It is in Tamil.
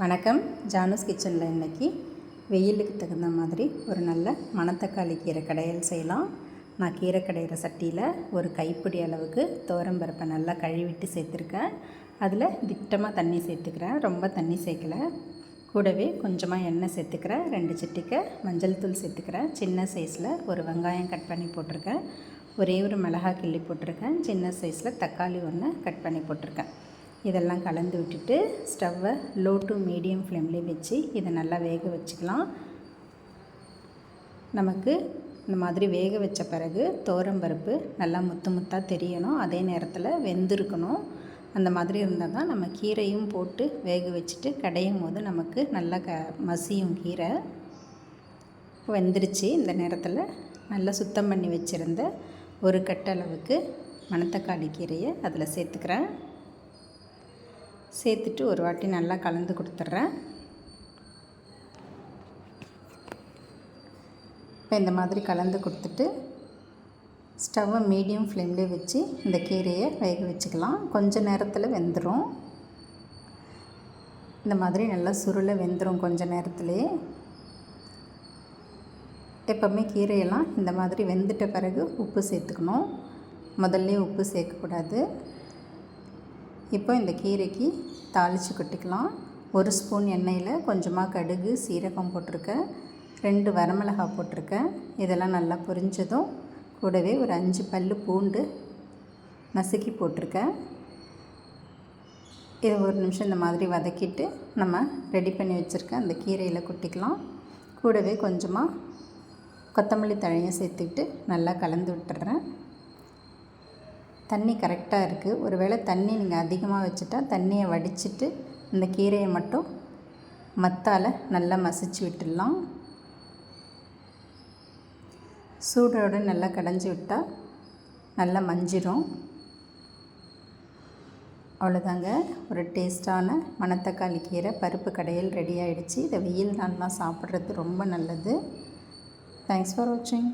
வணக்கம். ஜானூஸ் கிச்சனில் இன்றைக்கி வெயிலுக்கு தகுந்த மாதிரி ஒரு நல்ல மணத்தக்காளி கீரை கடையல் செய்யலாம். நான் கீரை கடையிற சட்டியில் ஒரு கைப்பிடி அளவுக்கு தோரம்பருப்பை நல்லா கழுவிட்டு சேர்த்துருக்கேன். அதில் திட்டமாக தண்ணி சேர்த்துக்கிறேன். ரொம்ப தண்ணி சேர்க்கலை. கூடவே கொஞ்சமாக எண்ணெய் சேர்த்துக்கிறேன். ரெண்டு சிட்டிக்கை மஞ்சள் தூள் சேர்த்துக்கிறேன். சின்ன சைஸில் ஒரு வெங்காயம் கட் பண்ணி போட்டிருக்கேன். ஒரே ஒரு மிளகா கிள்ளி போட்டிருக்கேன். சின்ன சைஸில் தக்காளி ஒன்று கட் பண்ணி போட்டிருக்கேன். இதெல்லாம் கலந்து விட்டுட்டு ஸ்டவ்வை லோ டு மீடியம் ஃப்ளேம்லேயே வச்சு இதை நல்லா வேக வச்சுக்கலாம். நமக்கு இந்த மாதிரி வேக வச்ச பிறகு தோரம்பருப்பு நல்லா முத்து முத்தாக தெரியணும். அதே நேரத்தில் வெந்திருக்கணும். அந்த மாதிரி இருந்தால் தான் நம்ம கீரையும் போட்டு வேக வச்சுட்டு கடையும் போது நமக்கு நல்லா க மசியும் கீரை. வெந்துருச்சு. இந்த நேரத்தில் நல்லா சுத்தம் பண்ணி வச்சுருந்த ஒரு கட்டளவுக்கு மணத்தக்காளி கீரையை அதில் சேர்த்துக்கிறேன். சேர்த்துட்டு ஒரு வாட்டி நல்லா கலந்து கொடுத்துட்றேன். இப்போ இந்த மாதிரி கலந்து கொடுத்துட்டு ஸ்டவ்வை மீடியம் ஃப்ளேம்லேயே வச்சு இந்த கீரையை வேக வச்சுக்கலாம். கொஞ்ச நேரத்தில் வெந்துடும் இந்த மாதிரி நல்லா சுருளை வெந்துடும் கொஞ்ச நேரத்துலேயே. எப்போவுமே கீரையெல்லாம் இந்த மாதிரி வெந்துட்ட பிறகு உப்பு சேர்த்துக்கணும். முதல்ல உப்பு சேர்க்கக்கூடாது. இப்போ இந்த கீரைக்கு தாளித்து கொட்டிக்கலாம். ஒரு ஸ்பூன் எண்ணெயில் கொஞ்சமாக கடுகு சீரகம் போட்டிருக்கேன். ரெண்டு வரமிளகாய் போட்டிருக்கேன். இதெல்லாம் நல்லா பொரிஞ்சதும் கூடவே ஒரு அஞ்சு பல் பூண்டு நசுக்கி போட்டிருக்கேன். இது ஒரு நிமிஷம் இந்த மாதிரி வதக்கிட்டு நம்ம ரெடி பண்ணி வச்சுருக்க அந்த கீரையில் கொட்டிக்கலாம். கூடவே கொஞ்சமாக கொத்தமல்லி தழையும் சேர்த்துக்கிட்டு நல்லா கலந்து விட்டுறேன். தண்ணி கரெக்டாக இருக்குது ஒரு வேளை தண்ணி நீங்கள் அதிகமாக வச்சுட்டா தண்ணியை வடிச்சிட்டு இந்த கீரையை மட்டும் மத்தால் நல்லா மசிச்சு விட்டுடலாம். சூடோடு நல்லா கடைஞ்சி விட்டால் நல்லா மஞ்சிரும். அவ்வளோதாங்க. ஒரு டேஸ்ட்டான மணத்தக்காளி கீரை பருப்பு கடையில் ரெடி ஆகிடுச்சு இதை வெயில் நாள்லாம் சாப்பிட்றது ரொம்ப நல்லது. தேங்க்ஸ் ஃபார் வாட்சிங்